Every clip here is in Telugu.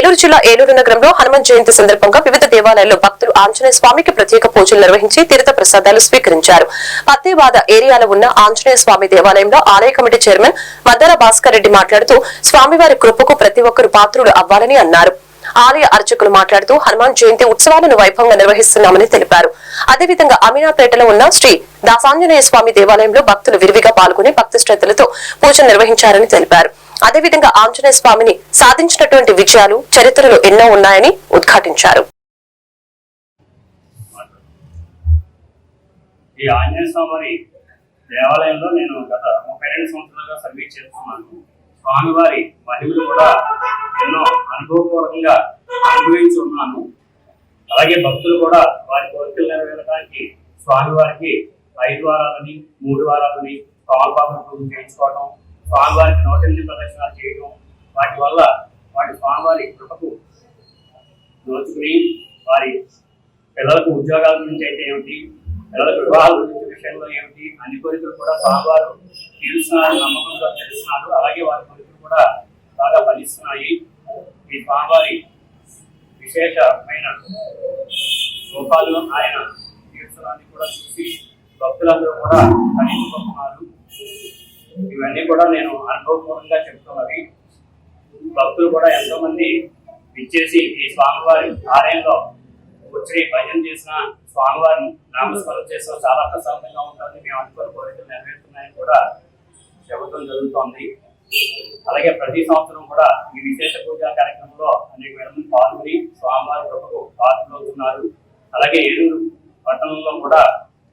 ఏలూరు జిల్లా ఏలూరు నగరంలో హనుమాన్ జయంతి సందర్భంగా వివిధ దేవాలయాల్లో భక్తులు ఆంజనేయ స్వామికి ప్రత్యేక పూజలు నిర్వహించి తీర్థ ప్రసాదాలు స్వీకరించారు. పత్తేవాద ఏరియాలో ఉన్న ఆంజనేయ స్వామి దేవాలయంలో ఆలయ కమిటీ చైర్మన్ మద్దర భాస్కర్ రెడ్డి మాట్లాడుతూ స్వామివారి కృపకు ప్రతి ఒక్కరు పాత్రులు అవ్వాలని అన్నారు. ఆలయ అర్చకులు మాట్లాడుతూ హనుమాన్ జయంతి ఉత్సవాలను వైభవంగా నిర్వహిస్తున్నామని తెలిపారు. అదేవిధంగా అమీనాపేటలో ఉన్న శ్రీ దాసాంజనేయ స్వామి దేవాలయంలో భక్తులు విరివిగా పాల్గొని భక్తి శ్రద్ధలతో పూజ నిర్వహించారని తెలిపారు. అదేవిధంగా ఆంజనేయ స్వామిని సాధించినటువంటి విజయాలు చరిత్రలో ఎన్నో ఉన్నాయని ఉద్ఘాటించారు. ఈ ఆంజనేయ స్వామి దేవాలయంలో నేను గత ముప్పై రెండు సంవత్సరాలుగా సర్వీస్ చేస్తున్నాను. స్వామివారి మహిమలు కూడా ఎన్నో అనుభవపూర్వకంగా అనుభవించి ఉన్నాను. అలాగే భక్తులు కూడా వారి కోరికలు నెరవేరడానికి స్వామివారికి ఐదు వారాలని మూడు వారాలని స్వామివారిని పూజ చేయించుకోవడం స్వామివారికి నూటెనిమిది ప్రదర్శనలు చేయడం వాటి వల్ల వాటి స్వామివారి కృపకు దోచుకుని వారి పిల్లలకు ఉద్యోగాల గురించి అయితే ఏమిటి పిల్లలకు వివాహాల గురించి విషయంలో ఏమిటి అన్ని కోరికలు కూడా స్వామివారు తీరుస్తున్నారు నమ్మకంతో తెలుస్తున్నారు. అలాగే వారి కోరికలు కూడా బాగా ఫలిస్తున్నాయి. ఈ స్వామివారి విశేషమైన రూపాలు ఆయన తీర్చడాన్ని కూడా చూసి భక్తులందరూ కూడా ఫలించుకుంటున్నారు ఇవన్నీ కూడా నేను అనుభవపూర్వంగా చెప్తున్నవి భక్తులు కూడా ఎంతో మంది విచ్చేసి ఈ స్వామివారి ఆలయంలో వచ్చి భజన చేసిన స్వామివారిని నామస్మరణ చేసిన చాలా ప్రశాంతంగా ఉంటుంది మేము అనుకున్న కోరికలు నెరవేరుతున్నాయని కూడా చెప్పడం జరుగుతోంది. అలాగే ప్రతి సంవత్సరం కూడా ఈ విశేష పూజా కార్యక్రమంలో అనేక వేల మంది పాల్గొని స్వామివారి కృపకు పాల్గొతున్నారు అలాగే ఏలూరు పట్టణంలో కూడా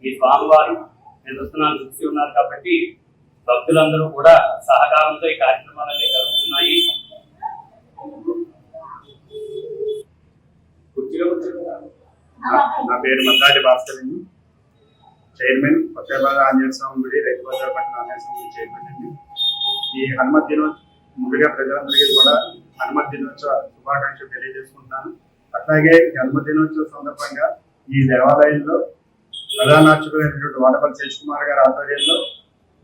ఈ స్వామివారు నిదర్శనాలు చూసి ఉన్నారు కాబట్టి భక్తులందరూ కూడా సహకారంతో ఈ కార్యక్రమాలన్నీ జరుగుతున్నాయి. నా- పేరు మద్దాటి భాస్కర్ అండి. చైర్మన్ కొత్తబాద్ ఆంజనేయ స్వామి గుడి రైతుబజార్ పట్టిన ఆంజనేయ స్వామి గుడి చైర్మన్ అండి. ఈ హనుమత్ దినోత్సవం ముందుగా ప్రజలందరికీ కూడా హనుమత్ దినోత్సవ శుభాకాంక్షలు తెలియజేసుకుంటున్నాను. అట్లాగే జన్మ హనుమత్ దినోత్సవ సందర్భంగా ఈ దేవాలయంలో ప్రధానార్చకులైనటువంటి వాడపల్లి శేష్ కుమార్ గారి ఆధ్వర్యంలో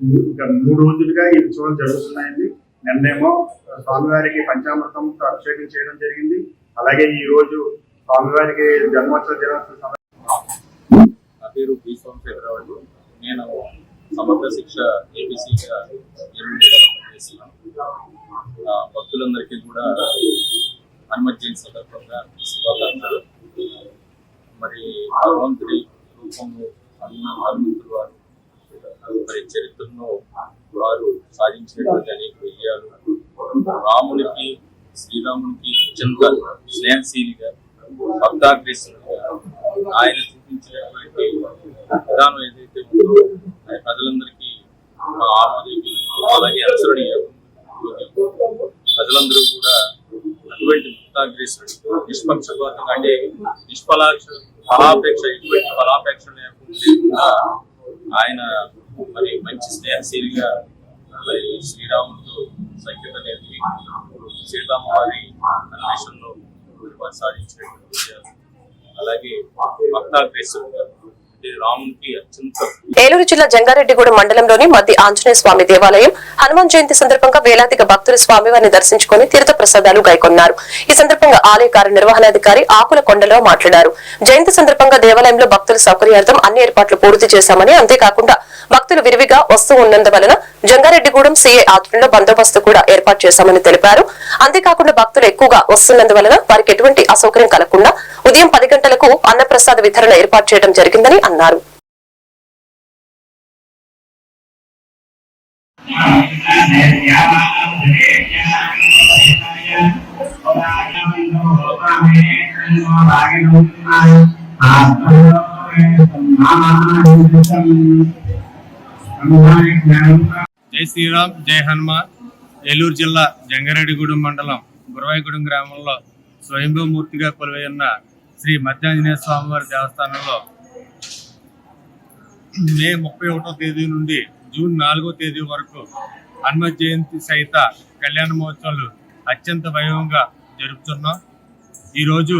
మూడు రోజులుగా ఈ ఉత్సవాలు జరుగుతున్నాయండి. నిన్నేమో స్వామివారికి పంచామృతం అభిషేకం చేయడం జరిగింది. అలాగే ఈ రోజు స్వామివారికి జన్మోత్సవ దినోత్సవ నా పేరు బి సోమశేఖరరావు నేను సమగ్ర శిక్ష ఏబీసీగా పనిచేస్తున్నాను భక్తులందరికీ కూడా హనుమత్ జయంతి సందర్భంగా శుభాకాంక్షలు. మరి భగవంతుడి రూపంలో హనుమ హనుమంతుడు వారు మరి చరిత్రలో వారు సాధించినటువంటి అనేక విజయాలు. రామునికి శ్రీరామునికి అత్యంత స్నేహశీలిగా భక్తాగ్రేసులుగా ఆయన చూపించినటువంటి విధానం ఏదైతే ఉందో ఆయన ప్రజలందరికీ ఆమోదయోగ్యం అలాగే అనుసరణీయం ప్రజలందరూ కూడా అటువంటి భక్తాగ్రేసుడు నిష్పక్షపాతం అంటే నిష్ఫలాక్ష ఫలాపేక్ష ఎటువంటి ఫలాపేక్ష లేకుండా ఆయన మరి మంచి స్నేహశీలిగా మరి శ్రీరాముడితో సఖ్యత నేర్పి సీతమ్మ వారి అన్వేషణలో సాధించినటువంటి అలాగే ఏలూరు జిల్లా జంగారెడ్డిగూడ మండలంలోని మధ్య ఆంజనేయ స్వామి దేవాలయం హనుమాన్ జయంతి సందర్భంగా వేలాదిగా భక్తులు స్వామివారిని దర్శించుకుని తీర్థ ప్రసాదాలు గైకొన్నారు. ఈ సందర్భంగా ఆలయ కార్యనిర్వహణాధికారి ఆకుల కొండలో మాట్లాడారు. జయంతి సందర్భంగా దేవాలయంలో భక్తుల సౌకర్యార్థం అన్ని ఏర్పాట్లు పూర్తి చేశామని అంతేకాకుండా భక్తులు విరివిగా వస్తూ ఉన్నందువలన జంగారెడ్డిగూడెం సీఏ ఆధ్వర్యంలో బందోబస్తు కూడా ఏర్పాటు చేశామని తెలిపారు. అంతేకాకుండా భక్తులు ఎక్కువగా వస్తున్నందువలన వారికి ఎటువంటి అసౌకర్యం కలగకుండా ఉదయం పది గంటలకు అన్నప్రసాద వితరణ ఏర్పాటు చేయడం జరిగిందని అన్నారు. జై శ్రీరామ్ జై హనుమాన్. ఏలూరు జిల్లా జంగారెడ్డిగూడెం మండలం గురవాయిగూడెం గ్రామంలో స్వయంభూమూర్తిగా కొలువై ఉన్న శ్రీ మధ్యాంజనేయ స్వామివారి దేవస్థానంలో మే ముప్పై ఒకటో తేదీ నుండి జూన్ నాలుగో తేదీ వరకు హనుమ జయంతి సహిత కళ్యాణ మహోత్సవాలు అత్యంత వైభవంగా జరుపుతున్నాం. ఈరోజు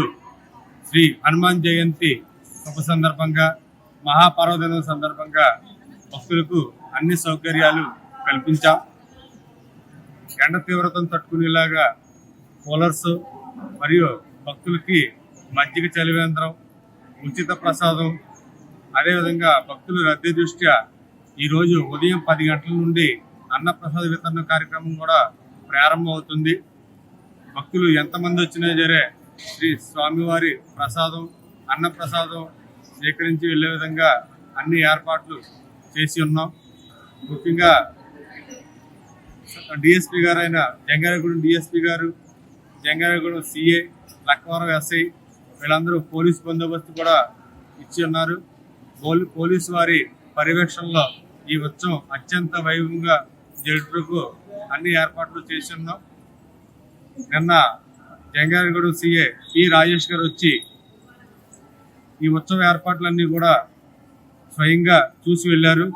శ్రీ హనుమాన్ జయంతి శుభ సందర్భంగా మహాపర్వదినం సందర్భంగా భక్తులకు అన్ని సౌకర్యాలు కల్పించాం. ఎండ తీవ్రతను తట్టుకునేలాగా కూలర్స్ మరియు భక్తులకి మజ్జిగ చలివేంద్రం ఉచిత ప్రసాదం అదేవిధంగా భక్తుల రద్దీ దృష్ట్యా ఈరోజు ఉదయం పది గంటల నుండి అన్నప్రసాద వితరణ కార్యక్రమం కూడా ప్రారంభమవుతుంది. భక్తులు ఎంతమంది వచ్చినా సరే శ్రీ స్వామివారి ప్రసాదం అన్నప్రసాదం స్వీకరించి వెళ్ళే విధంగా అన్ని ఏర్పాట్లు చేసి ఉన్నాం. ముఖ్యంగా డిఎస్పి గారు అయిన జంగారగూడెం డిఎస్పీ గారు జంగారగూడెం సిఏ లక్వరం ఎస్ఐ వీళ్ళందరూ పోలీస్ బందోబస్తు కూడా ఇచ్చి ఉన్నారు. పోలీ- పోలీసు వారి పర్యవేక్షణలో ఈ ఉత్సవం అత్యంత వైభవంగా జరుపుటకు అన్ని ఏర్పాట్లు చేసి ఉన్నాం. నిన్న జంగారగూడెం సిఏ పి రాజేష్ గారు వచ్చి ఈ ఉత్సవ ఏర్పాట్లన్నీ కూడా స్వయంగా చూసి వెళ్ళారు.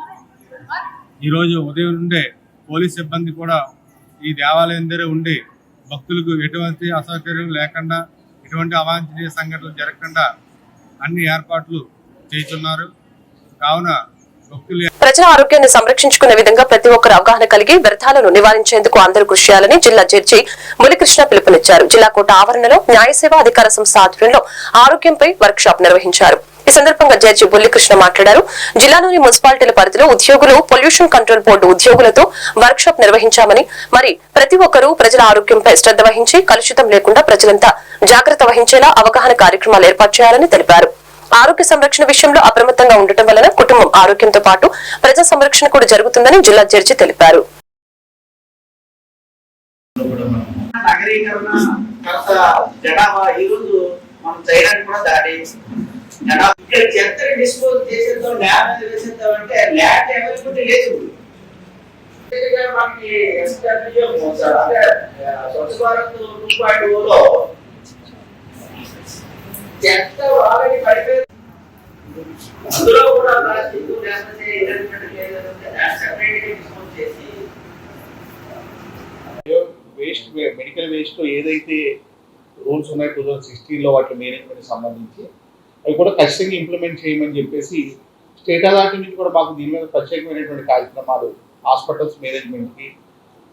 ఈరోజు ఉదయం నుండే పోలీస్ సిబ్బంది కూడా ఈ దేవాలయం దగ్గర ఉండి భక్తులకు ఎటువంటి అసౌకర్యం లేకుండా ఎటువంటి అవాంఛనీయ సంఘటనలు జరగకుండా అన్ని ఏర్పాట్లు చేస్తున్నారు. కావున భక్తులు ప్రజల ఆరోగ్యాన్ని సంరక్షించుకునే విధంగా ప్రతి ఒక్కరు అవగాహన కలిగి వ్యర్థాలను నివారించేందుకు అందరూ కృషి చేయాలని జిల్లా జడ్జి ములికృష్ణ పిలుపునిచ్చారు. జిల్లా కోట ఆవరణలో న్యాయసేవా అధికార సంస్థ ఆధ్వర్యంలో ఆరోగ్యంపై వర్క్ షాప్ నిర్వహించారు. ఈ సందర్భంగా జడ్జి బుల్లికృష్ణ మాట్లాడారు. జిల్లాలోని మున్సిపాలిటీల పరిధిలో ఉద్యోగులు పొల్యూషన్ కంట్రోల్ బోర్డు ఉద్యోగులతో వర్క్ షాప్ నిర్వహించామని మరి ప్రతి ఒక్కరూ ప్రజల ఆరోగ్యంపై శ్రద్ధ వహించి కలుషితం లేకుండా ప్రజలంతా జాగ్రత్త వహించేలా అవగాహన కార్యక్రమాలు ఏర్పాటు చేయాలని తెలిపారు. ఆరోగ్య సంరక్షణ విషయంలో అప్రమత్తంగా ఉండటం వలన కుటుంబం ఆరోగ్యంతో పాటు ప్రజా సంరక్షణ కూడా జరుగుతుందని జిల్లా జడ్జి తెలిపారు. నగరీకరణ తర్వాత జనాభా ఈ రోజు మనం చేయడానికి కూడా దాడి ఇక్కడ చెత్తని డిస్పోజ్ చేసేద్దాం ల్యాబ్ మీద వేసేద్దాం అంటే ల్యాబ్ అవైలబిలిటీ లేదు. మనకి అంటే స్వచ్ఛ భారత్ టూ పాయింట్ ఓలో చెత్త ఆల్రెడీ పడిపోయింది. అందులో కూడా ప్లాస్టిక్ లేకపోతే ఇలాంటి లేదంటే సెపరేట్ డిస్పోజ్ చేసి వేస్ట్ మెడికల్ వేస్ట్ ఏదైతే రూల్స్ ఉన్నాయి టూ థౌజండ్ సిక్స్టీన్లో వాటి మేనేజ్మెంట్ సంబంధించి అవి కూడా ఖచ్చితంగా ఇంప్లిమెంట్ చేయమని చెప్పేసి స్టేట్ అథారిటీ నుంచి కూడా మాకు దీని మీద ప్రత్యేకమైనటువంటి కార్యక్రమాలు హాస్పిటల్స్ మేనేజ్మెంట్కి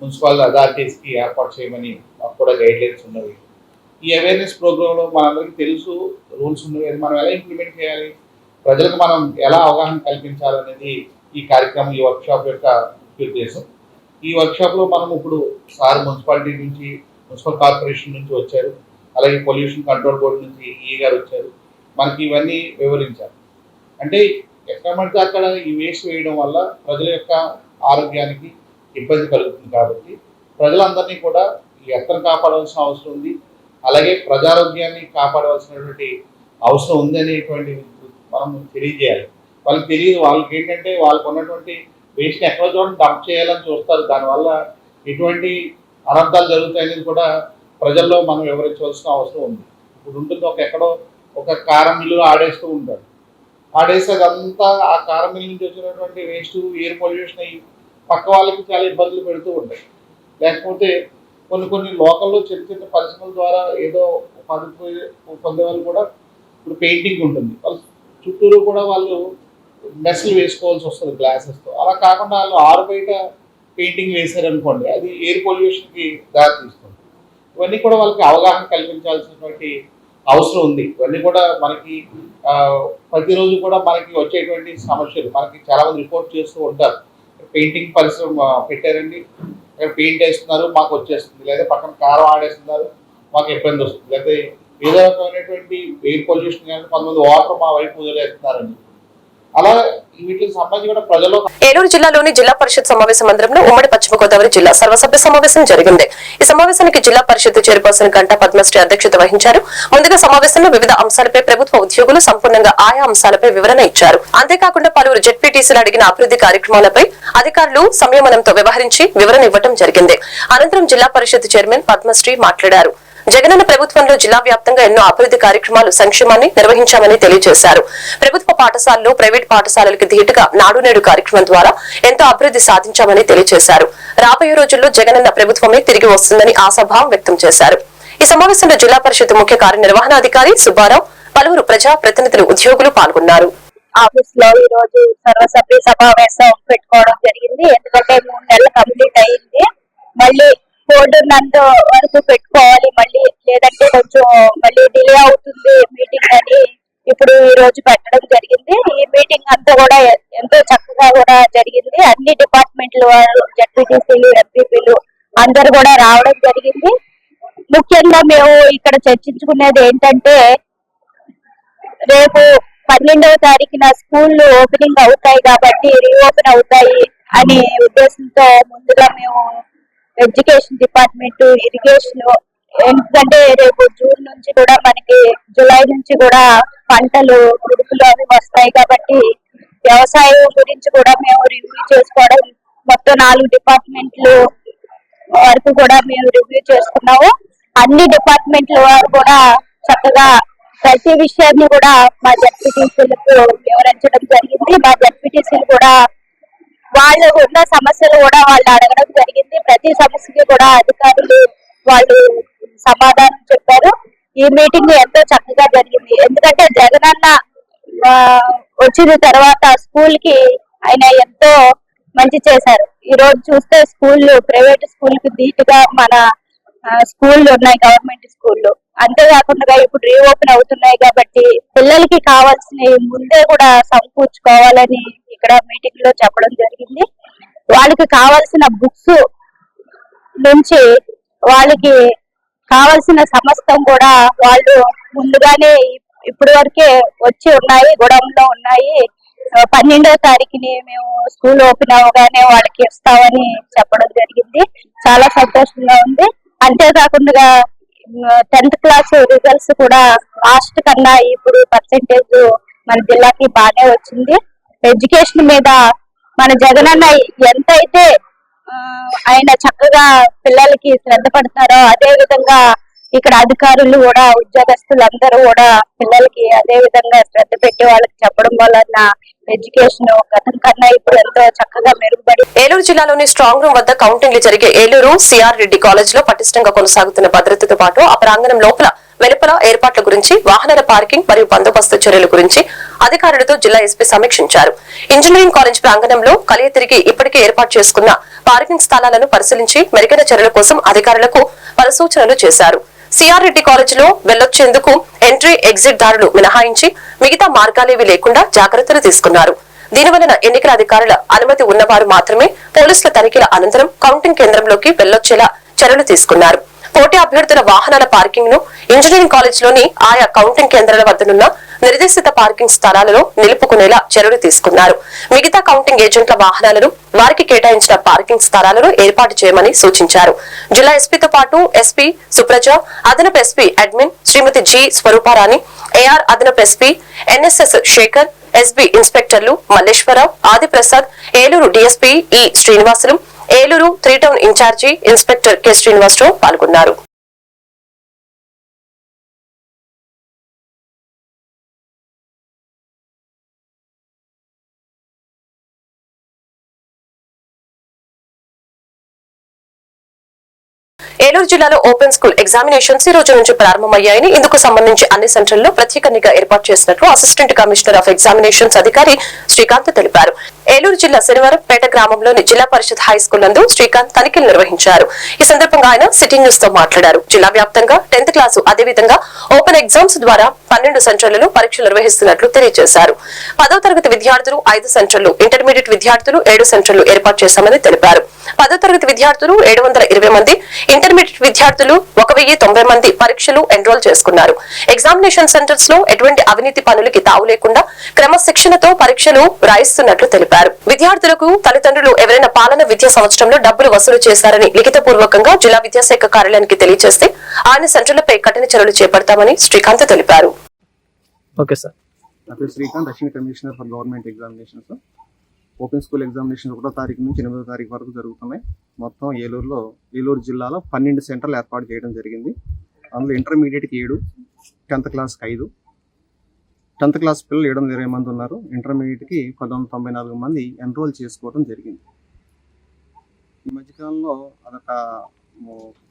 మున్సిపల్ అథారిటీస్కి ఏర్పాటు చేయమని మాకు కూడా గైడ్లైన్స్ ఉన్నవి. ఈ అవేర్నెస్ ప్రోగ్రాంలో మనందరికీ తెలుసు రూల్స్ ఉన్నవి అది మనం ఎలా ఇంప్లిమెంట్ చేయాలి ప్రజలకు మనం ఎలా అవగాహన కల్పించాలనేది ఈ కార్యక్రమం ఈ వర్క్షాప్ యొక్క ముఖ్య ఉద్దేశం. ఈ వర్క్షాప్లో మనం ఇప్పుడు సార్ మున్సిపాలిటీ నుంచి మున్సిపల్ కార్పొరేషన్ నుంచి వచ్చారు. అలాగే పొల్యూషన్ కంట్రోల్ బోర్డు నుంచి ఈ గారు వచ్చారు. మనకి ఇవన్నీ వివరించారు. అంటే ఎక్కడ పడితే అక్కడ ఈ వేస్ట్ వేయడం వల్ల ప్రజల యొక్క ఆరోగ్యానికి ఇబ్బంది కలుగుతుంది కాబట్టి ప్రజలందరినీ కూడా ఈ ఎత్తను కాపాడవలసిన అవసరం ఉంది. అలాగే ప్రజారోగ్యాన్ని కాపాడవలసినటువంటి అవసరం ఉంది అనేటువంటి మనం తెలియజేయాలి. వాళ్ళకి తెలియదు వాళ్ళకి ఏంటంటే వాళ్ళకు ఉన్నటువంటి వేస్ట్ని ఎక్కడ చూడండి డంప్ చేయాలని చూస్తారు. దానివల్ల ఎటువంటి అనర్థాలు జరుగుతాయనేది కూడా ప్రజల్లో మనం వివరించవలసిన అవసరం ఉంది. ఇప్పుడు ఉంటుంది ఒక ఎక్కడో ఒక కారం మిల్లులో ఆడేస్తూ ఉంటాడు ఆడేస్తే అదంతా ఆ కారం మిల్లు నుంచి వచ్చినటువంటి వేస్ట్ ఎయిర్ పొల్యూషన్ అయ్యి పక్క వాళ్ళకి చాలా ఇబ్బందులు పెడుతూ ఉంటాయి. లేకపోతే కొన్ని కొన్ని లోకల్లో చిన్న చిన్న పరిశ్రమల ద్వారా ఏదో ఉపాధి పొందే- వాళ్ళు కూడా ఇప్పుడు పెయింటింగ్ ఉంటుంది. వాళ్ళు చుట్టూరు కూడా వాళ్ళు మెస్లు వేసుకోవాల్సి వస్తుంది గ్లాసెస్తో అలా కాకుండా వాళ్ళు ఆరు బయట పెయింటింగ్ వేశారనుకోండి అది ఎయిర్ పొల్యూషన్కి దారి తీస్తుంది ఇవన్నీ కూడా వాళ్ళకి అవగాహన కల్పించాల్సినటువంటి అవసరం ఉంది. ఇవన్నీ కూడా మనకి ప్రతిరోజు కూడా మనకి వచ్చేటువంటి సమస్యలు. మనకి చాలా మంది రిపోర్ట్ చేస్తూ ఉంటారు. పెయింటింగ్ పరిశ్రమ పెట్టారండి. పెయింట్ వేస్తున్నారు మాకు వచ్చేస్తుంది. లేదా పక్కన కారం ఆడేస్తున్నారు మాకు ఇబ్బంది వస్తుంది. లేదా ఏదో రకమైనటువంటి ఎయిర్ పొల్యూషన్ కానీ కొంతమంది వాటర్ మా వైపు వదిలేస్తున్నారండి. అలా ఏలూరు జిల్లాలోని జిల్లా పరిషత్ సమావేశ మందిరంలో ఉమ్మడి పశ్చిమ గోదావరి జిల్లా సర్వసభ్య సమావేశం జరిగింది. ఈ సమావేశానికి జిల్లా పరిషత్ చైర్పర్సన్ గంటా పద్మశ్రీ అధ్యక్షత వహించారు. ముందుగా సమావేశంలో వివిధ అంశాలపై ప్రభుత్వ ఉద్యోగులు సంపూర్ణంగా ఆయా అంశాలపై వివరణ ఇచ్చారు. అంతేకాకుండా పలువురు జెడ్పీటీసీలు అడిగిన అభివృద్ధి కార్యక్రమాలపై అధికారులు సంయమనంతో వ్యవహరించి వివరణ ఇవ్వడం జరిగింది. అనంతరం జిల్లా పరిషత్ చైర్మన్ పద్మశ్రీ మాట్లాడారు. జగనన్న ప్రభుత్వంలో జిల్లా వ్యాప్తంగా ఎన్నో అభివృద్ధి కార్యక్రమాలు సంక్షేమాన్ని నిర్వహించామని తెలియజేశారు. ప్రభుత్వ పాఠశాలలు ప్రైవేట్ పాఠశాలలకు ధీటుగా నాడు నేడు కార్యక్రమం ద్వారా ఎంతో అభివృద్ధి సాధించామని తెలియజేశారు. రాబోయే రోజుల్లో జగనన్న ప్రభుత్వమే తిరిగి వస్తుందని ఆశాభావం వ్యక్తం చేశారు. ఈ సమావేశంలో జిల్లా పరిషత్ ముఖ్య కార్యనిర్వహణాధికారి సుబ్బారావు పలువురు ప్రజా ప్రతినిధులు ఉద్యోగులు పాల్గొన్నారు. ఆఫీస్లో ఈ రోజు సర్వసభ్య సమావేశం పెట్టుకోవడం జరిగింది. ఎందుకంటే మూడు నెలలు కంప్లీట్ అయ్యింది మళ్ళీ బోర్డు ఉన్నంత వరకు పెట్టుకోవాలి. మళ్ళీ లేదంటే కొంచెం మళ్ళీ డిలే అవుతుంది మీటింగ్ అని ఇప్పుడు ఈ రోజు పెట్టడం జరిగింది. ఈ మీటింగ్ అంతా కూడా ఎంతో చక్కగా కూడా జరిగింది. అన్ని డిపార్ట్మెంట్లు జడ్పీటీసీలు ఎంపీపీలు అందరు కూడా రావడం జరిగింది. ముఖ్యంగా మేము ఇక్కడ చర్చించుకునేది ఏంటంటే రేపు పన్నెండవ తారీఖున స్కూళ్ళు ఓపెనింగ్ అవుతాయి కాబట్టి రీఓపెన్ అవుతాయి అనే ఉద్దేశంతో ముందుగా మేము ఎడ్యుకేషన్ డిపార్ట్మెంట్ ఇరిగేషన్ ఎందుకంటే రేపు జూన్ నుంచి కూడా మనకి జూలై నుంచి కూడా పంటలు కుడుపులు అవి వస్తాయి కాబట్టి వ్యవసాయం గురించి కూడా మేము రివ్యూ చేసుకోవడం మొత్తం నాలుగు డిపార్ట్మెంట్లు వరకు కూడా మేము రివ్యూ చేసుకున్నాము. అన్ని డిపార్ట్మెంట్ల వారు కూడా చక్కగా ప్రతి విషయాన్ని కూడా మా జడ్పీటీసీలకు వివరించడం జరిగింది. మా జడ్పీటీసీలు కూడా వాళ్ళు ఉన్న సమస్యలు కూడా వాళ్ళు అడగడం జరిగింది. ప్రతి సమస్యకి కూడా అధికారులు వాళ్ళు సమాధానం చెప్పారు. ఈ మీటింగ్ ఎంతో చక్కగా జరిగింది. ఎందుకంటే జగనన్న వచ్చిన తర్వాత స్కూల్కి ఆయన ఎంతో మంచి చేశారు. ఈ రోజు చూస్తే స్కూల్ ప్రైవేట్ స్కూల్కి ధీటుగా మన స్కూళ్ళు ఉన్నాయి గవర్నమెంట్ స్కూళ్ళు. అంతేకాకుండా ఇప్పుడు రీఓపెన్ అవుతున్నాయి కాబట్టి పిల్లలకి కావాల్సిన ముందే కూడా సమకూర్చుకోవాలని ఇక్కడ మీటింగ్లో చెప్పడం జరిగింది. వాళ్ళకి కావాల్సిన బుక్స్ నుంచి వాళ్ళకి కావాల్సిన సమస్తం కూడా వాళ్ళు ముందుగానే ఇప్పటి వరకే వచ్చి ఉన్నాయి గొడవంలో ఉన్నాయి. పన్నెండో పన్నెండవ తారీఖుని మేము స్కూల్ ఓపెన్ అవగానే వాళ్ళకి ఇస్తామని చెప్పడం జరిగింది. చాలా సంతోషంగా ఉంది. అంతేకాకుండా టెన్త్ క్లాస్ రిజల్ట్స్ కూడా లాస్ట్ కన్నా ఇప్పుడు పర్సెంటేజ్ మన జిల్లాకి బాగానే వచ్చింది. ఎడ్యుకేషన్ మీద మన జగనన్న ఎంతైతే ఆ, ఆయన చక్కగా పిల్లలకి శ్రద్ధ పడతారో అదే విధంగా ఇక్కడ అధికారులు కూడా ఉద్యోగస్తులందరూ కూడా పిల్లలకి అదే విధంగా శ్రద్ధ పెట్టి వాళ్ళకి చెప్పడం వలన ఎడ్యుకేషన్ గతం కన్నా ఇప్పుడు ఎంతో చక్కగా మెరుగుపడి ఏలూరు జిల్లాలోని స్ట్రాంగ్ రూమ్ వద్ద కౌంటింగ్లు జరిగే ఏలూరు సిఆర్ రెడ్డి కాలేజ్లో పటిష్టంగా కొనసాగుతున్న భద్రతతో పాటు ఆ ప్రాంగణం లోపల వెలుపల ఏర్పాట్ల గురించి వాహనాల పార్కింగ్ మరియు బందోబస్తు చర్యల గురించి అధికారులతో జిల్లా ఎస్పీ సమీక్షించారు. ఇంజనీరింగ్ కాలేజ్ ప్రాంగణంలో కలియ తిరిగి ఇప్పటికే ఏర్పాటు చేసుకున్న పార్కింగ్ స్థలాలను పరిశీలించి మెరుగైన చర్యల కోసం అధికారులకు పలు సూచనలు చేశారు. సిఆర్ రెడ్డి కాలేజీలో వెళ్ళొచ్చేందుకు ఎంట్రీ ఎగ్జిట్ దారులు మినహాయించి మిగతా మార్గాలేవి లేకుండా జాగ్రత్తలు తీసుకున్నారు. దీనివలన ఎన్నికల అధికారుల అనుమతి ఉన్నవారు మాత్రమే పోలీసుల తనిఖీల అనంతరం కౌంటింగ్ కేంద్రంలోకి వెళ్ళొచ్చేలా చర్యలు తీసుకున్నారు. పోటీ అభ్యర్థుల వాహనాల పార్కింగ్ను ఇంజనీరింగ్ కాలేజ్లోని ఆయా కౌంటింగ్ కేంద్రాల వద్దనున్న నిర్దేశిత పార్కింగ్ స్థలాలలో నిలుపుకునేలా చర్యలు తీసుకున్నారు. మిగతా కౌంటింగ్ ఏజెంట్ల వాహనాలను వారికి కేటాయించిన పార్కింగ్ స్థలాలను ఏర్పాటు చేయమని సూచించారు. జిల్లా ఎస్పీతో పాటు ఎస్పీ సుప్రజ అదనపు SP admin Srimathi G Swarooparani AR అదనపు SP NSS Shekhar SB ఇన్స్పెక్టర్లు Malleswararao Adiprasad Eluru DSP E Srinivasulu Eluru three town incharge inspector K Srinivasarao పాల్గొన్నారు. ఏలూరు జిల్లాలో ఓపెన్ స్కూల్ ఎగ్జామినేషన్స్ ఈ రోజు నుంచి ప్రారంభమయ్యాయని ఇందుకు సంబంధించి అన్ని సెంటర్లలో ప్రత్యేక నిఘా ఏర్పాటు చేసినట్లు అసిస్టెంట్ కమిషనర్ ఆఫ్ ఎగ్జామినేషన్స్ అధికారి శ్రీకాంత్ తెలిపారు. ఏలూరు జిల్లా శనివారం పేట గ్రామంలోని జిల్లా పరిషత్ హై స్కూల్ నందు శ్రీకాంత్ తనిఖీలు నిర్వహించారు. ఈ సందర్భంగా ఆయన సిటీ న్యూస్తో మాట్లాడారు. జిల్లా వ్యాప్తంగా టెన్త్ క్లాసు అదేవిధంగా ఓపెన్ ఎగ్జామ్స్ ద్వారా పన్నెండు సెంటర్లలో పరీక్షలు నిర్వహిస్తున్నట్లు తెలియజేశారు. పదో తరగతి విద్యార్థులు ఐదు సెంటర్లు ఇంటర్మీడియట్ విద్యార్థులు ఏడు సెంటర్లు ఏర్పాటు చేశామని తెలిపారు. పదో తరగతి విద్యార్థులు ఏడు వందల ఇరవై మంది ఇంటర్మీడియట్ విద్యార్థులు ఒక వెయ్యి తొంభై మంది పరీక్షలు ఎన్రోల్ చేసుకున్నారు. ఎగ్జామినేషన్ సెంటర్స్లో ఎటువంటి అవినీతి పనులకి తావు లేకుండా క్రమశిక్షణతో పరీక్షలు రాయిస్తున్నట్లు తెలిపారు. విద్యార్థులకు తల్లిదండ్రులు ఎవరైనా పాలన విద్యా సంవత్సరంలో డబ్బులు వసూలు చేశారని లిఖితపూర్వకంగా జిల్లా విద్యాశాఖ కార్యాలయానికి తెలియజేస్తే ఆయన సెంటర్లపై కఠిన చర్యలు చేపడతామని శ్రీకాంత్ తెలిపారు. Okay sir. నా పేరు Srikanth assistant commissioner for government examinations open school examination ఒకటో తారీఖు నుంచి ఎనిమిదో తారీఖు వరకు జరుగుతున్నాయి. మొత్తం ఏలూరులో ఏలూరు జిల్లాలో పన్నెండు సెంటర్లు ఏర్పాటు చేయడం జరిగింది. అందులో ఇంటర్మీడియట్కి ఏడు టెన్త్ క్లాస్కి ఐదు. టెన్త్ క్లాస్ పిల్లలు ఏడు వందల ఇరవై మంది ఉన్నారు. ఇంటర్మీడియట్కి పంతొమ్మిది వందల తొంభై నాలుగు మంది ఎన్రోల్ చేసుకోవడం జరిగింది. ఈ మధ్యకాలంలో అదొక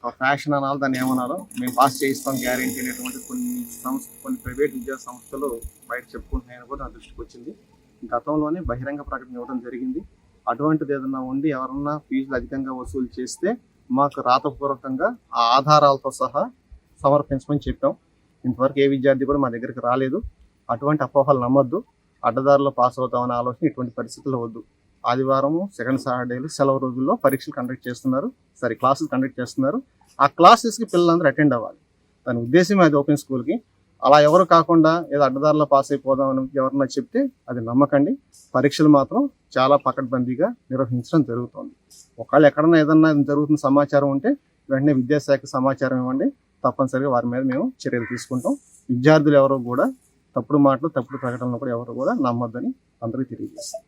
ఒక ఫ్యాషన్ అనాలి దాన్ని ఏమనాలో మేము పాస్ చేయిస్తాం గ్యారెంటీ అనేటువంటి కొన్ని సంస్థ కొన్ని ప్రైవేట్ విద్యా సంస్థలు బయట చెప్పుకుంటున్నాయని కూడా నా దృష్టికి వచ్చింది. గతంలోనే బహిరంగ ప్రకటన ఇవ్వడం జరిగింది. అటువంటిది ఏదైనా ఉండి ఎవరన్నా ఫీజులు అధికంగా వసూలు చేస్తే మాకు రాతపూర్వకంగా ఆ ఆధారాలతో సహా సమర్పించమని చెప్పాం. ఇంతవరకు ఏ విద్యార్థి కూడా మా దగ్గరికి రాలేదు. అటువంటి అపోహలు నమ్మొద్దు. అడ్డదారిలో పాస్ అవుతామనే ఆలోచన ఇటువంటి పరిస్థితుల్లో వద్దు. ఆదివారం సెకండ్ సాటర్డేలు సెలవు రోజుల్లో పరీక్షలు కండక్ట్ చేస్తున్నారు. సారీ క్లాసెస్ కండక్ట్ చేస్తున్నారు. ఆ క్లాసెస్కి పిల్లలందరూ అటెండ్ అవ్వాలి. దాని ఉద్దేశం అది ఓపెన్ స్కూల్కి. అలా ఎవరు కాకుండా ఏదో అడ్డదారిలో పాస్ అయిపోదామని ఎవరన్నా చెప్తే అది నమ్మకండి. పరీక్షలు మాత్రం చాలా పకడ్బందీగా నిర్వహించడం జరుగుతుంది. ఒకవేళ ఎక్కడన్నా ఏదన్నా జరుగుతున్న సమాచారం ఉంటే వెంటనే విద్యాశాఖ సమాచారం ఇవ్వండి. తప్పనిసరిగా వారి మీద మేము చర్యలు తీసుకుంటాం. విద్యార్థులు ఎవరు కూడా తప్పుడు మాటలు తప్పుడు ప్రకటనలు కూడా ఎవరు కూడా నమ్మొద్దని అందరికీ తెలియజేస్తాం.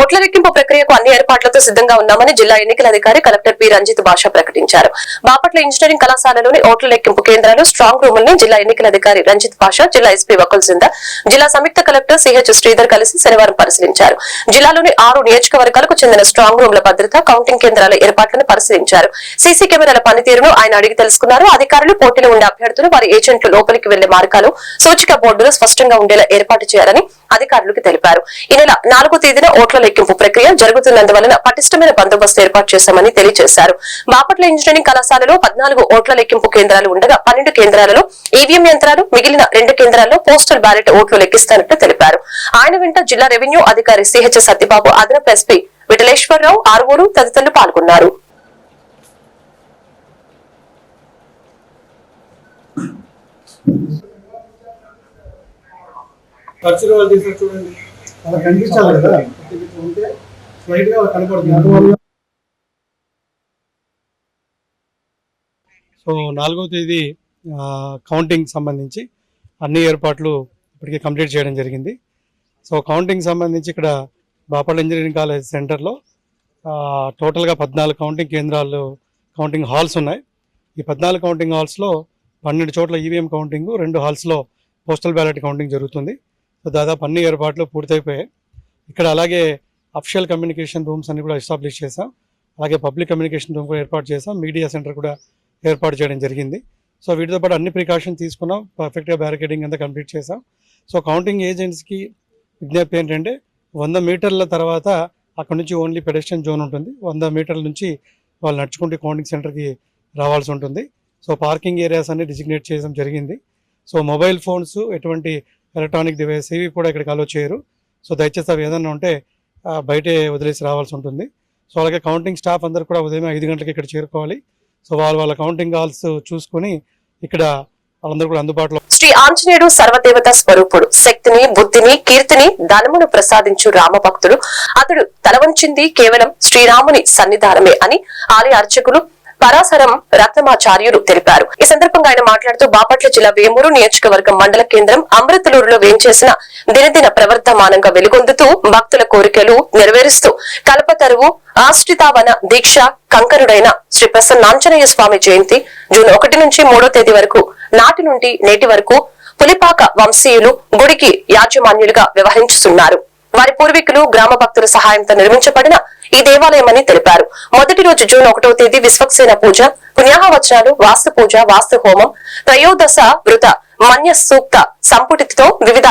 ఓట్ల లెక్కింపు ప్రక్రియకు అన్ని ఏర్పాట్లతో సిద్ధంగా ఉన్నామని జిల్లా ఎన్నికల అధికారి కలెక్టర్ పి. రంజిత్ భాష ప్రకటించారు. బాపట్ల ఇంజనీరింగ్ కళాశాలలోని ఓట్ల లెక్కింపు కేంద్రాలు స్ట్రాంగ్ రూముల్ని జిల్లా ఎన్నికల అధికారి రంజిత్ భాష జిల్లా ఎస్పీ వకుల్ సిందా జిల్లా సంయుక్త కలెక్టర్ సిహెచ్ శ్రీధర్ కలిసి శనివారం పరిశీలించారు. జిల్లాలోని ఆరు నియోజకవర్గాలకు చెందిన స్ట్రాంగ్ రూమ్ల భద్రత కౌంటింగ్ కేంద్రాల ఏర్పాట్లను పరిశీలించారు. సీసీ కెమెరాల పనితీరును ఆయన అడిగి తెలుసుకున్నారు. అధికారులు పోటీలో ఉండే అభ్యర్థులు వారి ఏజెంట్లు లోపలికి వెళ్ళే మార్గాలు సూచిక బోర్డులు స్పష్టంగా ఉండేలా ఏర్పాటు చేయాలని అధికారులకు తెలిపారు. ఈ నెల నాలుగో తేదీన ఓట్ల లెక్కింపు ప్రక్రియ జరుగుతున్నందువలన పటిష్టమైన బందోబస్తు ఏర్పాటు చేశామని తెలియజేశారు. బాపట్ల ఇంజనీరింగ్ కళాశాలలో పద్నాలుగు ఓట్ల లెక్కింపు కేంద్రాలు ఉండగా పన్నెండు కేంద్రాలలో ఈవీఎం యంత్రాలు మిగిలిన రెండు కేంద్రాల్లో పోస్టల్ బ్యాలెట్ ఓట్లు లెక్కిస్తానట్లు తెలిపారు. ఆయన వెంట జిల్లా రెవెన్యూ అధికారి సిహెచ్ సత్యబాబు అదనపు ఎస్పీ విఠలేశ్వరరావు ఆరుగురు తదితరులు పాల్గొన్నారు. ఖర్చులు వాళ్ళు చూడండి. అలా కనిపించాలి కదా. ఉంటే స్లైట్గా కనపడుతుంది. సో నాలుగో తేదీ ఆ, కౌంటింగ్ సంబంధించి అన్ని ఏర్పాట్లు ఇప్పటికే కంప్లీట్ చేయడం జరిగింది. సో కౌంటింగ్ సంబంధించి ఇక్కడ బాపట్ల ఇంజనీరింగ్ కాలేజ్ సెంటర్లో ఆ, టోటల్గా పద్నాలుగు కౌంటింగ్ కేంద్రాలు కౌంటింగ్ హాల్స్ ఉన్నాయి. ఈ పద్నాలుగు కౌంటింగ్ హాల్స్లో పన్నెండు చోట్ల ఈవీఎం కౌంటింగ్ రెండు హాల్స్లో పోస్టల్ బ్యాలెట్ కౌంటింగ్ జరుగుతుంది. దాదాపు అన్ని ఏర్పాట్లు పూర్తయిపోయాయి. ఇక్కడ అలాగే అఫిషియల్ కమ్యూనికేషన్ రూమ్స్ అన్ని కూడా ఎస్టాబ్లిష్ చేసాం అలాగే పబ్లిక్ కమ్యూనికేషన్ రూమ్ కూడా ఏర్పాటు చేసాం మీడియా సెంటర్ కూడా ఏర్పాటు చేయడం జరిగింది. సో వీటితో పాటు అన్ని ప్రికాషన్ తీసుకున్నాం. పర్ఫెక్ట్గా బ్యారికేడింగ్ అంతా కంప్లీట్ చేసాం సో కౌంటింగ్ ఏజెంట్స్కి విజ్ఞప్తి ఏంటంటే వంద మీటర్ల తర్వాత అక్కడ నుంచి ఓన్లీ పెడెస్ట్రియన్ జోన్ ఉంటుంది. వంద మీటర్ల నుంచి వాళ్ళు నడుచుకుంటూ కౌంటింగ్ సెంటర్కి రావాల్సి ఉంటుంది. సో పార్కింగ్ ఏరియాస్ అన్ని డిజిగ్నేట్ చేయడం జరిగింది. సో మొబైల్ ఫోన్స్ ఎటువంటి ఎలక్ట్రానిక్ డివైస్ ఇవి కూడా ఇక్కడికి అలో చేయరు. సో దయచేసి అవి ఏదైనా ఉంటే బయటే వదిలేసి రావాల్సి ఉంటుంది. సో అలాగే కౌంటింగ్ స్టాఫ్ అందరూ కూడా ఉదయం ఐదు గంటలకు ఇక్కడ చేరుకోవాలి. సో వాళ్ళ వాళ్ళ కౌంటింగ్ హాల్స్ చూసుకొని ఇక్కడ వాళ్ళందరూ కూడా అందుబాటులో శ్రీ ఆంజనేయుడు సర్వదేవత స్వరూపుడు శక్తిని బుద్ధిని కీర్తిని ధనమును ప్రసాదించు రామభక్తుడు. అతడు తలవంచింది కేవలం శ్రీరాముని సన్నిధానమే అని ఆలయ అర్చకులు పరాశరం రత్నమాచార్యులు తెలిపారు. ఈ సందర్భంగా ఆయన మాట్లాడుతూ బాపట్ల జిల్లా వేమూరు నియోజకవర్గం మండల కేంద్రం అమృతలూరులో వేంచేసిన దినదిన ప్రవర్తమానంగా వెలుగొందుతూ భక్తుల కోరికలు నెరవేరుస్తూ కల్పతరువు ఆశ్రితావన దీక్ష కంకరుడైన శ్రీ ప్రసన్నాంజనేయ స్వామి జయంతి జూన్ ఒకటి నుంచి మూడో తేదీ వరకు నాటి నుండి నేటి వరకు పులిపాక వంశీయులు గుడికి యాజమాన్యులుగా వ్యవహరించుతున్నారు. వారి పూర్వీకులు గ్రామ భక్తుల సహాయంతో నిర్మించబడిన ఈ దేవాలయమని తెలిపారు. మొదటి రోజు జూన్ ఒకటవ తేదీ విశ్వక్సేన పూజ పుణ్యాహవచనాలు వాస్తు పూజ వాస్తు హోమం త్రయోదశ వృత మన్య సూక్త సంపుటితో వివిధ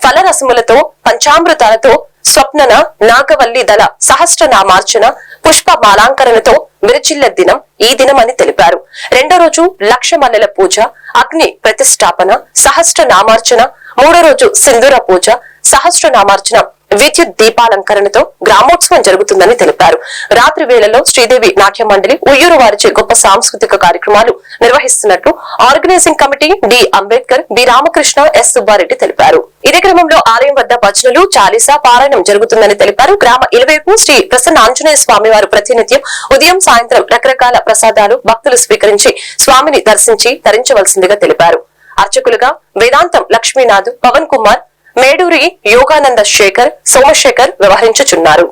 ఫలరసములతో పంచామృతాలతో స్వప్నన నాగవల్లి దళ సహస్రనామార్చన పుష్ప మాలాంకరణతో విరచిల్ల దినం ఈ దినం అని తెలిపారు. రెండో రోజు లక్ష మల్లెల పూజ అగ్ని ప్రతిష్టాపన సహస్ర నామార్చన మూడో రోజు సింధూర పూజ సహస్ర నామార్చన విద్యుత్ దీపాలంకరణతో గ్రామోత్సవం జరుగుతుందని తెలిపారు. రాత్రి వేళలో శ్రీదేవి నాట్య మండలి ఉయ్యూరు వారిచే గొప్ప సాంస్కృతిక కార్యక్రమాలు నిర్వహిస్తున్నట్లు organising committee D Ambedkar B Ramakrishna S Subbareddy తెలిపారు. ఇదే క్రమంలో ఆలయం వద్ద భజనలు చాలీసా పారాయణం జరుగుతుందని తెలిపారు. గ్రామ ఇరువైపు శ్రీ ప్రసన్న ఆంజనేయ స్వామి వారు ప్రతినిత్యం ఉదయం సాయంత్రం రకరకాల ప్రసాదాలు భక్తులు స్వీకరించి స్వామిని దర్శించి తరించవలసిందిగా తెలిపారు. అర్చకులుగా వేదాంతం లక్ష్మీనాథ్ పవన్ కుమార్ మేడూరి యోగానంద శేఖర్ సోమశేఖర్ వ్యవహరించుచున్నారు.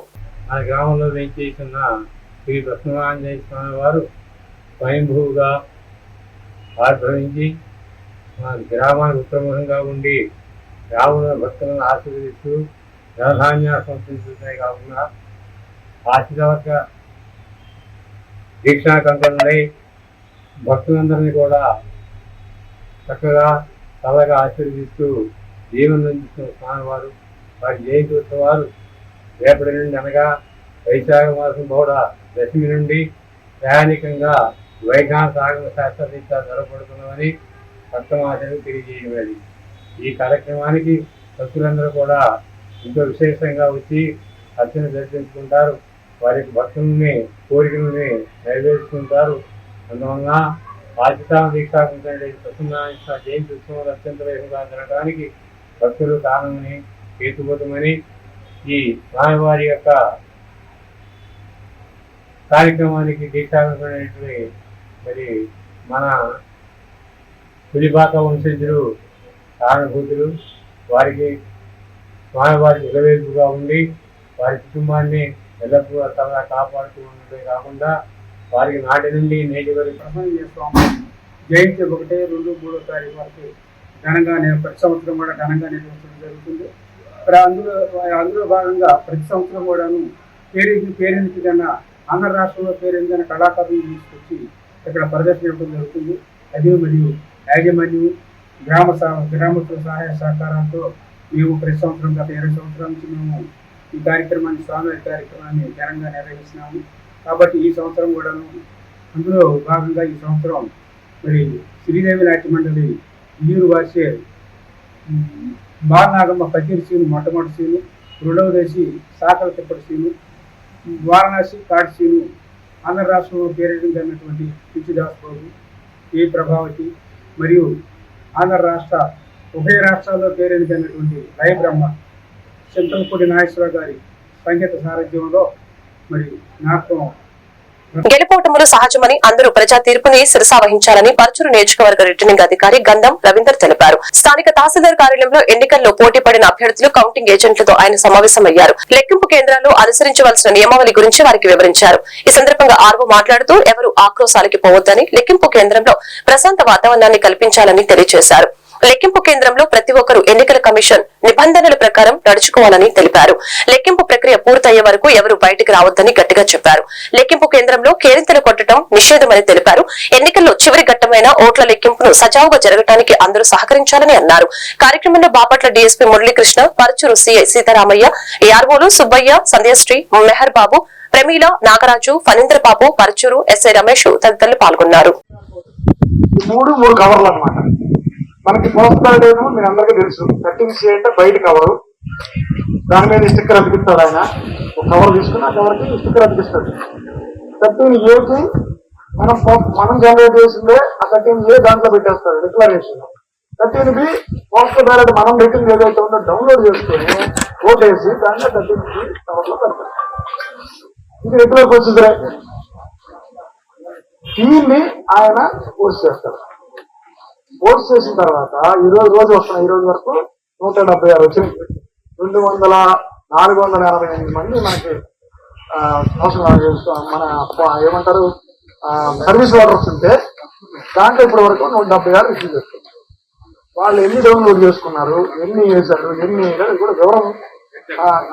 మన గ్రామంలో వెంచేస్తున్న శ్రీ ప్రసన్నాంజనేయ స్వామి వారు స్వయంభూగా ఆవిర్భవించి మా గ్రామానికి ఉత్తముఖంగా ఉండి గ్రామంలో భక్తులను ఆశీర్వదిస్తూ ధనధాన్యాలు సంస్కరించడమే కాకుండా ఆశీర్వాద దీక్షాకంకణుడై భక్తులందరినీ కూడా చక్కగా చల్లగా ఆశీర్వదిస్తూ జీవనందిస్తున్న వారు వారి జయంతి వారు రేపటి నుండి అనగా వైశాఖ మాసం బహుళ దశమి నుండి ప్రయాణికంగా వైఖాన సాగమ శాస్త్రరీత్యా ధరపడుతున్నామని భక్తమాసను తెలియజేయబడి ఈ కార్యక్రమానికి భక్తులందరూ కూడా ఎంతో విశేషంగా వచ్చి అర్చన దర్శించుకుంటారు వారి భక్తుల్ని కోరికలని నెరవేర్చుకుంటారు. అందువలన బాధ్యత దీక్షాకుంటే ప్రసన్న జయంతి ఉత్సవాలు అత్యంత వేగంగా జరగడానికి భక్తులు కారణమని హేతుబద్ధమని ఈ స్వామివారి యొక్క కార్యక్రమానికి దీక్షాకున్నటువంటి మరి మన పులిపాక వంశజులు కారణభూతులు వారికి స్వామివారి ఇలవేపుగా ఉండి వారి కుటుంబాన్ని ఎల్లప్పుడూ సరదా కాపాడుతూ ఉండటమే కాకుండా వారికి నాటి నుండి నేటి వరకు ప్రసన్న స్వామి జయంతి ఒకటి రెండు మూడో తారీఖు వరకు ఘనంగా నేను ప్రతి సంవత్సరం కూడా ఘనంగా నిర్వహించడం జరుగుతుంది. మరి అందులో అందులో భాగంగా ప్రతి సంవత్సరం కూడాను పేరు పేరెంట్ కన్నా ఆంధ్ర రాష్ట్రంలో పేరెంట్ కన్నా కళాకారులు తీసుకొచ్చి ఇక్కడ ప్రదర్శన ఇవ్వడం జరుగుతుంది. అదే మరియు యాజమాన్యం గ్రామ సహ- గ్రామస్తుల సహాయ సహకారాలతో మేము ప్రతి సంవత్సరం గత ఇరవై సంవత్సరాల నుంచి మేము ఈ కార్యక్రమాన్ని స్వామివారి కార్యక్రమాన్ని ఘనంగా నిర్వహిస్తున్నాము. కాబట్టి ఈ సంవత్సరం కూడాను అందులో భాగంగా ఈ సంవత్సరం మరి శ్రీదేవి నాట్య మండలి నీరు వాసే బాలనాగమ్మ పద్దెనిమిది సీను మొట్టమొదటి సీను రెండవదేసి సాకల తిప్పటి సీను వారణాసి కాటి సీను ఆంధ్ర రాష్ట్రంలో పేరెడినటువంటి పిచ్చిదాస్ బాబు ఏ ప్రభావతి మరియు ఆంధ్ర రాష్ట్ర ఉభయ రాష్ట్రాల్లో పేరెడినటువంటి లయ బ్రహ్మ చింతలపూడి నాగేశ్వరరావు గారి సంగీత సారథ్యంలో మరి నాటకం గెలుపోటములు సహజమని అందరూ ప్రజా తీర్పుని శిరసా వహించాలని పరచూరు నియోజకవర్గ రిటర్నింగ్ అధికారి గంధం రవీందర్ తెలిపారు. స్థానిక తహసీల్దార్ కార్యాలయంలో ఎన్నికల్లో పోటీ పడిన అభ్యర్థులు కౌంటింగ్ ఏజెంట్లతో ఆయన సమావేశమయ్యారు. లెక్కింపు కేంద్రాల్లో అనుసరించవలసిన నియమావళి గురించి వారికి వివరించారు. ఈ సందర్భంగా ఆర్వో మాట్లాడుతూ ఎవరు ఆక్రోశాలకి పోవద్దని లెక్కింపు కేంద్రంలో ప్రశాంత వాతావరణాన్ని కల్పించాలని తెలియజేశారు. లెక్కింపు కేంద్రంలో ప్రతి ఒక్కరూ ఎన్నికల కమిషన్ నిబంధనల ప్రకారం నడుచుకోవాలని తెలిపారు. లెక్కింపు ప్రక్రియ పూర్తయ్యే వరకు ఎవరు బయటకు రావద్దని గట్టిగా చెప్పారు. లెక్కింపు కేంద్రంలో కేరింతలు కొట్టడం నిషేధమని తెలిపారు. ఎన్నికల్లో చివరి ఘట్టమైన ఓట్ల లెక్కింపును సజావుగా జరగడానికి అందరూ సహకరించాలని అన్నారు. కార్యక్రమంలో బాపట్ల డీఎస్పీ మురళీకృష్ణ పరచూరు సిఐ సీతారామయ్య ఏఆర్ఓలు సుబ్బయ్య సంధ్యశ్రీ మెహర్ బాబు ప్రమీల నాగరాజు ఫణీంద్ర బాబు పరచూరు ఎస్ఐ రమేష్ తదితరులు పాల్గొన్నారు. మూడు మూడు కవర్లు అనమాట మనకి పోస్టల్ ఏమో మీ అందరికీ తెలుసు. కట్టింగ్ సి అంటే బయట కవరు. దాని మీద స్టిక్కర్ అతికిస్తాడు ఆయన. ఒక కవర్ తీసుకుని ఆ కవర్కి స్టిక్కర్ అతికిస్తాడు. కట్టింగ్ ఏకి మనం మనం జనరేట్ చేసిందే ఆ కట్టింగ్ ఏ దాంట్లో పెట్టేస్తాడు declaration cutting B postal ballot మనం రిటర్న్ ఏదైతే ఉందో డౌన్లోడ్ చేసుకొని ఓటేసి దాంట్లో కట్టింగ్ బి కవర్లో పెడతాడు. ఇది రెగ్యులర్ ప్రొసీజర్ దీన్ని ఆయన పోస్ట్ చేస్తాడు. పోస్ట్ చేసిన తర్వాత ఈ రోజు రోజు వస్తున్నాయి ఈ రోజు వరకు నూట డెబ్బై ఆరు వచ్చింది. రెండు వందల నాలుగు వందల ఎనభై ఎనిమిది మంది మనకి మన ఏమంటారు సర్వీస్ ఆర్డర్స్ ఉంటే దాంట్లో ఇప్పటి వరకు నూట డెబ్బై ఆరు రిసీవ్ చేస్తుంది వాళ్ళు ఎన్ని డౌన్లోడ్ చేసుకున్నారు ఎన్ని వేశారు ఎన్ని కూడా వివరం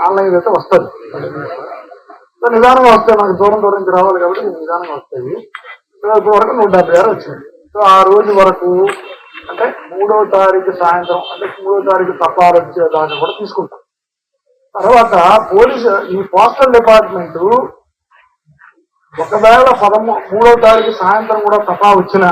ఆన్లైన్ అయితే వస్తుంది. సో నిదానంగా వస్తాయి మనకి దూరం దూరం నుంచి రావాలి కాబట్టి నిదానంగా వస్తాయి. ఇప్పటి వరకు నూట డెబ్బై ఆరు వచ్చింది. సో ఆ రోజు వరకు అంటే మూడో తారీఖు సాయంత్రం అంటే మూడో తారీఖు తప్పారు వచ్చే దాన్ని కూడా తీసుకుంటాం. తర్వాత పోలీసు ఈ పోస్టల్ డిపార్ట్మెంట్ ఒకవేళ పదమూ మూడో తారీఖు సాయంత్రం కూడా తపా వచ్చిన